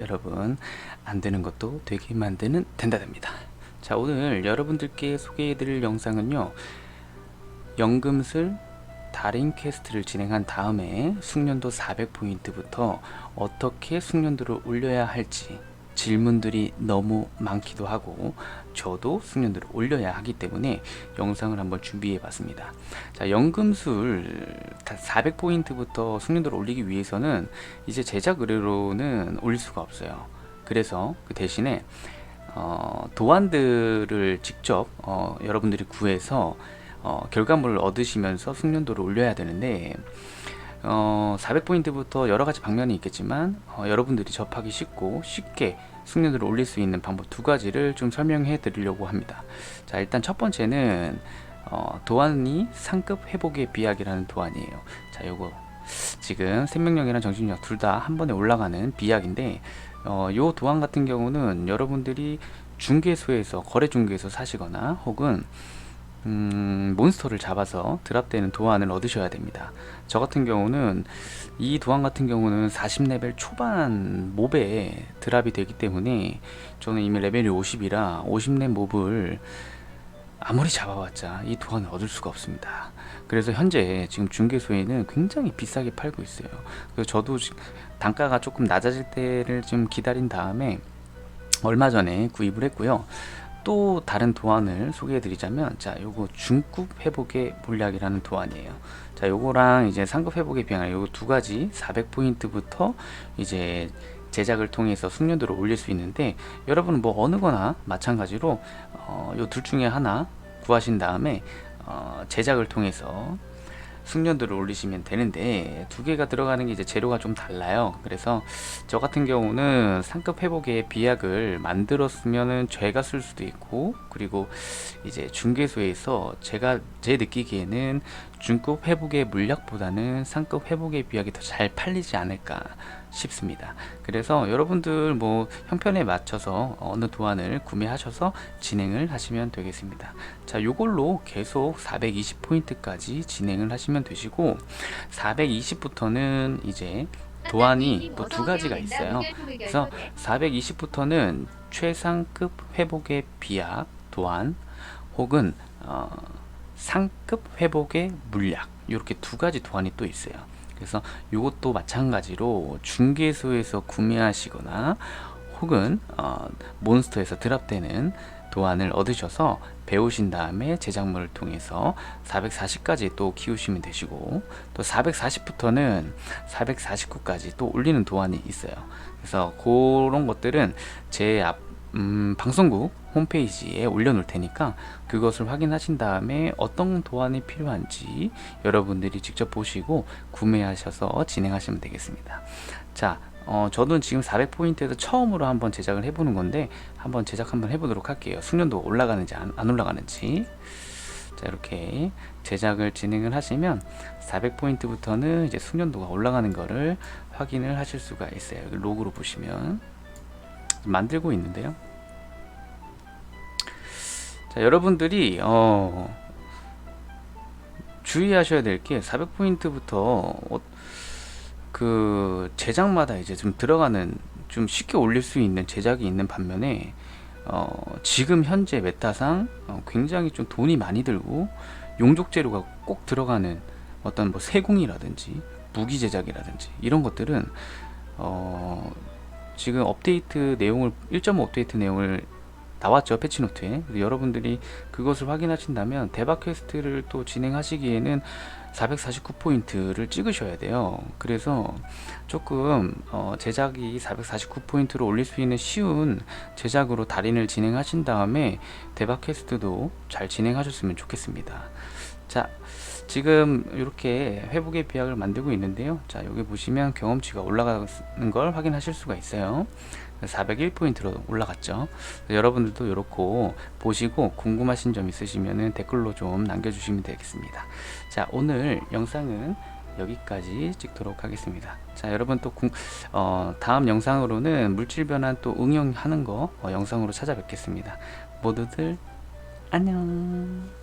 여러분 안 되는 것도 되게 만드는 된다 됩니다. 자 오늘 여러분들께 소개해 드릴 영상은요 연금술 달인 퀘스트를 진행한 다음에 숙련도 400포인트부터 어떻게 숙련도를 올려야 할지 질문들이 너무 많기도 하고 저도 숙련도를 올려야 하기 때문에 영상을 한번 준비해 봤습니다. 자, 연금술 400포인트부터 숙련도를 올리기 위해서는 이제 제작 의뢰로는 올릴 수가 없어요. 그래서 그 대신에 어, 도안들을 직접 어, 여러분들이 구해서 어, 결과물을 얻으시면서 숙련도를 올려야 되는데 어, 400포인트부터 여러 가지 방면이 있겠지만 어, 여러분들이 접하기 쉽고 쉽게 숙련도를 올릴 수 있는 방법 두 가지를 좀 설명해 드리려고 합니다. 자, 일단 첫 번째는 어, 도안이 상급 회복의 비약이라는 도안이에요. 자, 요거 지금 생명력이랑 정신력 둘 다 한 번에 올라가는 비약인데 어, 요 도안 같은 경우는 여러분들이 중개소에서 거래 중개소 사시거나 혹은 음, 몬스터를 잡아서 드랍되는 도안을 얻으셔야 됩니다. 저 같은 경우는 이 도안 같은 경우는 40레벨 초반 몹에 드랍이 되기 때문에 저는 이미 레벨이 50이라 50렙 몹을 아무리 잡아봤자 이 도안을 얻을 수가 없습니다. 그래서 현재 지금 중개소에는 굉장히 비싸게 팔고 있어요. 그래서 저도 지- 단가가 조금 낮아질 때를 좀 기다린 다음에 얼마 전에 구입을 했고요. 또 다른 도안을 소개해 드리자면 자 요거 중급 회복의 물약이라는 도안이에요. 자 요거랑 이제 상급 회복의 비행할 요거 두 가지 400포인트부터 이제 제작을 통해서 숙련도를 올릴 수 있는데 여러분은 뭐 어느 거나 마찬가지로 어, 요 둘 중에 하나 구하신 다음에 어, 제작을 통해서 숙련도를 올리시면 되는데 두 개가 들어가는 게 이제 재료가 좀 달라요. 그래서 저 같은 경우는 상급 회복의 비약을 만들었으면은 제가 쓸 수도 있고 그리고 이제 중개소에서 제가 제 느끼기에는 중급 회복의 물약보다는 상급 회복의 비약이 더 잘 팔리지 않을까 싶습니다. 그래서 여러분들 뭐 형편에 맞춰서 어느 도안을 구매하셔서 진행을 하시면 되겠습니다. 자, 요걸로 계속 420포인트까지 진행을 하시면 되시고 420부터는 이제 도안이 또 두 가지가 있어요. 그래서 420부터는 최상급 회복의 비약 도안 혹은 어, 상급 회복의 물약 이렇게 두 가지 도안이 또 있어요. 그래서 이것도 마찬가지로 중개소에서 구매하시거나 혹은 어, 몬스터에서 드랍되는 도안을 얻으셔서 배우신 다음에 제작물을 통해서 440까지 또 키우시면 되시고 또 440부터는 449까지 또 올리는 도안이 있어요. 그래서 그런 것들은 제 앞, 음, 방송국 홈페이지에 올려놓을 테니까 그것을 확인하신 다음에 어떤 도안이 필요한지 여러분들이 직접 보시고 구매하셔서 진행하시면 되겠습니다. 자, 어, 저는 지금 400포인트에서 처음으로 한번 제작을 해보는 건데 한번 제작 한번 해보도록 할게요. 숙련도 올라가는지 안, 안 올라가는지. 자, 이렇게 제작을 진행을 하시면 400포인트부터는 이제 숙련도가 올라가는 거를 확인을 하실 수가 있어요. 로그로 보시면 만들고 있는데요. 자, 여러분들이 어, 주의하셔야 될 게 400포인트부터 어, 그 제작마다 이제 좀 들어가는 좀 쉽게 올릴 수 있는 제작이 있는 반면에 어, 지금 현재 메타상 어, 굉장히 좀 돈이 많이 들고 용족 재료가 꼭 들어가는 어떤 뭐 세공이라든지 무기 제작이라든지 이런 것들은 어, 지금 업데이트 내용을 1.5 업데이트 내용을 나왔죠 패치노트에. 여러분들이 그것을 확인하신다면 대박 퀘스트를 또 진행하시기에는 449포인트를 찍으셔야 돼요. 그래서 조금 어, 제작이 449포인트로 올릴 수 있는 쉬운 제작으로 달인을 진행하신 다음에 대박 퀘스트도 잘 진행하셨으면 좋겠습니다. 자 지금 이렇게 회복의 비약을 만들고 있는데요. 자 여기 보시면 경험치가 올라가는 걸 확인하실 수가 있어요. 401포인트로 올라갔죠. 여러분들도 이렇게 보시고 궁금하신 점 있으시면 댓글로 좀 남겨주시면 되겠습니다. 자 오늘 영상은 여기까지 찍도록 하겠습니다. 자 여러분 또 궁, 어, 다음 영상으로는 물질 변환 또 응용하는 거 어, 영상으로 찾아뵙겠습니다. 모두들 안녕